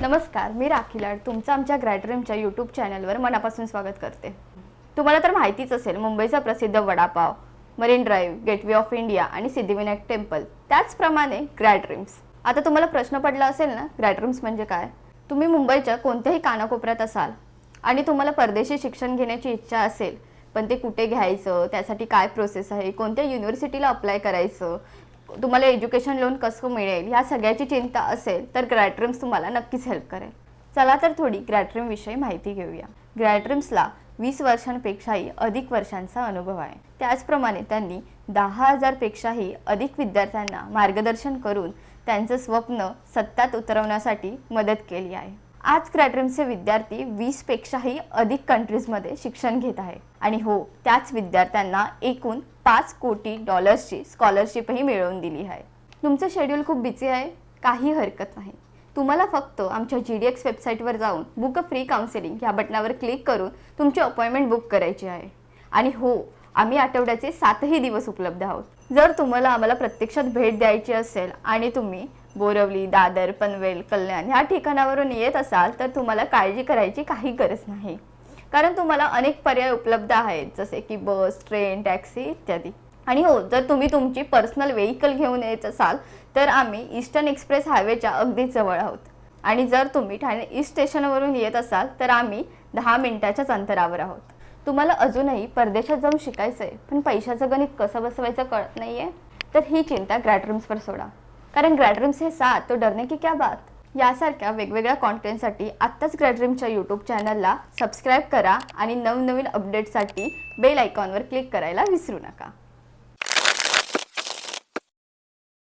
नमस्कार मी राखी लाड. तुमचं आमच्या ग्रॅटरीमच्या यूट्यूब चॅनलवर मनापासून स्वागत करते. तुम्हाला तर माहितीच असेल मुंबईचा प्रसिद्ध vada pav marine drive gateway of India आणि सिद्धिविनायक टेम्पल त्याचप्रमाणे ग्रॅटरीम्स आता तुम्हाला प्रश्न पडला असेल ना ग्रॅटरीम्स म्हणजे काय? तुम्ही मुंबईच्या कोणत्याही कानाकोपऱ्यात असाल आणि तुम्हाला परदेशी शिक्षण घेण्याची इच्छा असेल पण ते कुठे घ्यायचं? त्यासाठी काय प्रोसेस आहे? कोणत्या युनिव्हर्सिटीला अप्लाय करायचं? तुम्हाला एज्युकेशन लोन कसं मिळेल ह्या सगळ्याची चिंता असेल तर ग्रॅट्रिम्स तुम्हाला नक्कीच हेल्प करेल. चला तर थोडी ग्रॅट्रिमविषयी माहिती घेऊया. ग्रॅट्रिम्सला वीस वर्षांपेक्षाही अधिक वर्षांचा अनुभव आहे. त्याचप्रमाणे त्यांनी दहा हजारपेक्षाही अधिक विद्यार्थ्यांना मार्गदर्शन करून त्यांचं स्वप्न सत्तात उतरवण्यासाठी मदत केली आहे. आज क्रॅट्रिमचे विद्यार्थी वीसपेक्षाही अधिक कंट्रीजमध्ये शिक्षण घेत आहे. आणि हो त्याच विद्यार्थ्यांना एकूण पाच कोटी डॉलर्सची स्कॉलरशिपही मिळवून दिली आहे. तुमचं शेड्यूल खूप बिझी आहे. काही हरकत नाही. तुम्हाला फक्त आमच्या जी डी एक्स वेबसाईटवर जाऊन बुक अ फ्री काउन्सिलिंग ह्या बटनावर क्लिक करून तुमची अपॉइंटमेंट बुक करायची आहे. आणि हो आम्ही आठवड्याचे सातही दिवस उपलब्ध आहोत. जर तुम्हाला आम्हाला प्रत्यक्षात भेट द्यायची असेल आणि तुम्ही बोरवली दादर पनवेल कल्याण ह्या ठिकाणावरून येत असाल तर तुम्हाला काळजी करायची काही गरज नाही. कारण तुम्हाला अनेक पर्याय उपलब्ध आहेत जसे की बस ट्रेन टॅक्सी इत्यादी. आणि हो जर तुम्ही तुमची पर्सनल व्हेकल घेऊन येत असाल तर आम्ही ईस्टर्न एक्सप्रेस हायवेच्या अगदी जवळ आहोत. आणि जर तुम्ही ठाणे ईस्ट स्टेशनवरून येत असाल तर आम्ही दहा मिनिटाच्याच अंतरावर आहोत. तुम्हाला अजूनही परदेशात जाऊन शिकायचं आहे पण पैशाचं गणित कसं बसवायचं कळत नाही आहे तर ही चिंता ग्रॅटरूम्सवर सोडा. कारण ग्रॅटरूम्स हे साथ तो डरने की क्या बात? यासारख्या वेगवेगळ्या कॉन्टेंटसाठी आत्ताच ग्रॅडरीमच्या यूट्यूब चॅनलला सबस्क्राईब करा आणि नवनवीन अपडेटसाठी बेल आयकॉनवर क्लिक करायला विसरू नका.